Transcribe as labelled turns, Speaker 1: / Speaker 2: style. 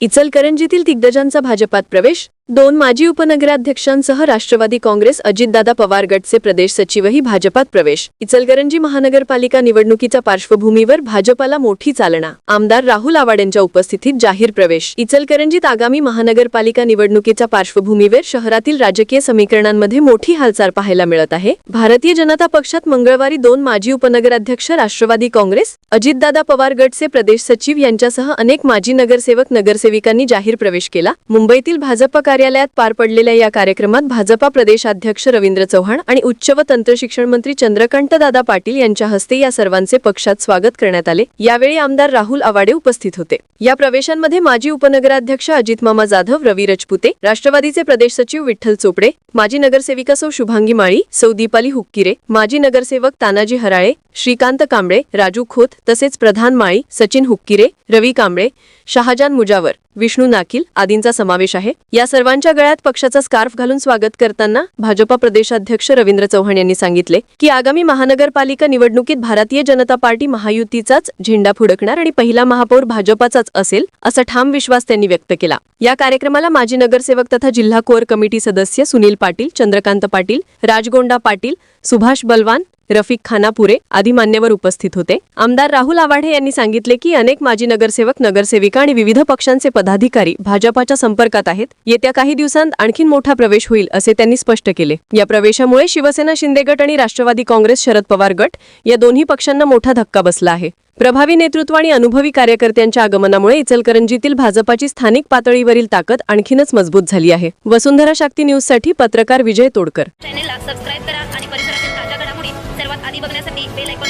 Speaker 1: इचलकरंजीतील दिग्गजांचा भाजपात प्रवेश दोन माजी उपनगराध्यक्षांसह राष्ट्रवादी काँग्रेस अजितदादा पवार गटचे प्रदेश सचिवही भाजपात प्रवेश. इचलकरंजी महानगरपालिका निवडणुकीच्या पार्श्वभूमीवर भाजपाला मोठी चालना. आमदार राहुल आवाड यांच्या उपस्थितीत जाहीर प्रवेश. इचलकरंजीत आगामी महानगरपालिका निवडणुकीच्या पार्श्वभूमीवर शहरातील राजकीय समीकरणांमध्ये मोठी हालचाल पाहायला मिळत आहे. भारतीय जनता पक्षात मंगळवारी दोन माजी उपनगराध्यक्ष राष्ट्रवादी काँग्रेस अजितदादा पवार गटचे प्रदेश सचिव यांच्यासह अनेक माजी नगरसेवक नगरसेविकांनी जाहीर प्रवेश केला. मुंबईतील भाजप कार्यालयात पार पडलेल्या या कार्यक्रमात भाजपा प्रदेशाध्यक्ष रवींद्र चव्हाण आणि उच्च व तंत्र शिक्षण मंत्री चंद्रकांत दादा पाटील यांच्या हस्ते या सर्वांचे पक्षात स्वागत करण्यात आले. यावेळी आमदार राहुल आवाडे उपस्थित होते. या प्रवेशांमध्ये माजी उपनगराध्यक्ष अजित मामा जाधव रवी रजपुते राष्ट्रवादीचे प्रदेश सचिव विठ्ठल चोपडे माजी नगरसेविका सौ शुभांगी माळी सौ दीपाली हुक्किरे माजी नगरसेवक तानाजी हराळे श्रीकांत कांबळे राजू खोत तसेच प्रधान माळी सचिन हुक्किरे रवी कांबळे शहाजान मुजावर विष्णू नाकील आदींचा समावेश आहे. या सर्व सर्वांच्या गळ्यात पक्षाचा स्कार्फ घालून स्वागत करताना भाजपा प्रदेशाध्यक्ष रवींद्र चव्हाण यांनी सांगितले की आगामी महानगरपालिका निवडणुकीत भारतीय जनता पार्टी महायुतीचाच झेंडा फुडकणार आणि पहिला महापौर भाजपाचाच असेल असा ठाम विश्वास त्यांनी व्यक्त केला. या कार्यक्रमाला माजी नगरसेवक तथा जिल्हा कोअर कमिटी सदस्य सुनील पाटील चंद्रकांत पाटील राजगोंडा पाटील सुभाष बलवान रफिक खानापुरे आदी मान्यवर उपस्थित होते. आमदार राहुल आवाढे यांनी सांगितले की अनेक माजी नगरसेवक नगरसेविका आणि विविध पक्षांचे पदाधिकारी भाजपाच्या संपर्कात आहेत. येत्या काही दिवसांत आणखीन मोठा प्रवेश होईल असे त्यांनी स्पष्ट केले. या प्रवेशामुळे शिवसेना शिंदे गट आणि राष्ट्रवादी काँग्रेस शरद पवार गट या दोन्ही पक्षांना मोठा धक्का बसला आहे. प्रभावी नेतृत्व आणि अनुभवी कार्यकर्त्यांच्या आगमनामुळे इचलकरंजीतील भाजपाची स्थानिक पातळीवरील ताकद आणखीनच मजबूत झाली आहे. वसुंधरा शक्ती न्यूजसाठी पत्रकार विजय तोडकर.
Speaker 2: सबस्क्राईब करा Lại